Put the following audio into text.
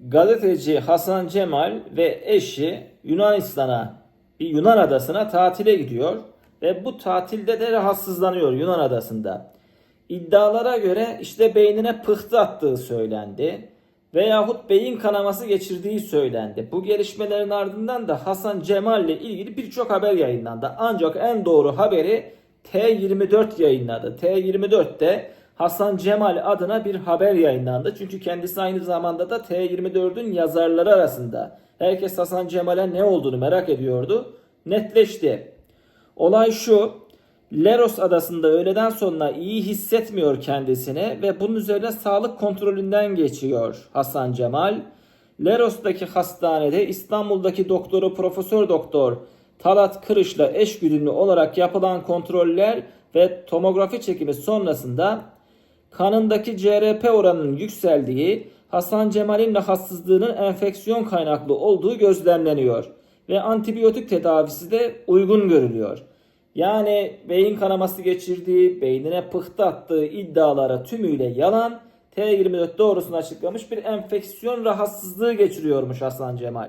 gazeteci Hasan Cemal ve eşi Yunanistan'a, bir Yunan adasına tatile gidiyor ve bu tatilde de rahatsızlanıyor Yunan adasında. İddialara göre işte beynine pıhtı attığı söylendi veyahut beyin kanaması geçirdiği söylendi. Bu gelişmelerin ardından da Hasan Cemal ile ilgili birçok haber yayınlandı. Ancak en doğru haberi T24 yayınladı. T24'te Hasan Cemal adına bir haber yayınlandı. Çünkü kendisi aynı zamanda da T24'ün yazarları arasında. Herkes Hasan Cemal'e ne olduğunu merak ediyordu. Netleşti. Olay şu. Leros adasında öğleden sonra iyi hissetmiyor kendisini ve bunun üzerine sağlık kontrolünden geçiyor Hasan Cemal. Leros'taki hastanede İstanbul'daki doktoru Profesör Doktor Talat Kırış'la eşgüdümlü olarak yapılan kontroller ve tomografi çekimi sonrasında kanındaki CRP oranının yükseldiği, Hasan Cemal'in rahatsızlığının enfeksiyon kaynaklı olduğu gözlemleniyor ve antibiyotik tedavisi de uygun görülüyor. Yani beyin kanaması geçirdiği, beynine pıhtı attığı iddialara tümüyle yalan, T24 doğrusunu açıklamış bir enfeksiyon rahatsızlığı geçiriyormuş Hasan Cemal.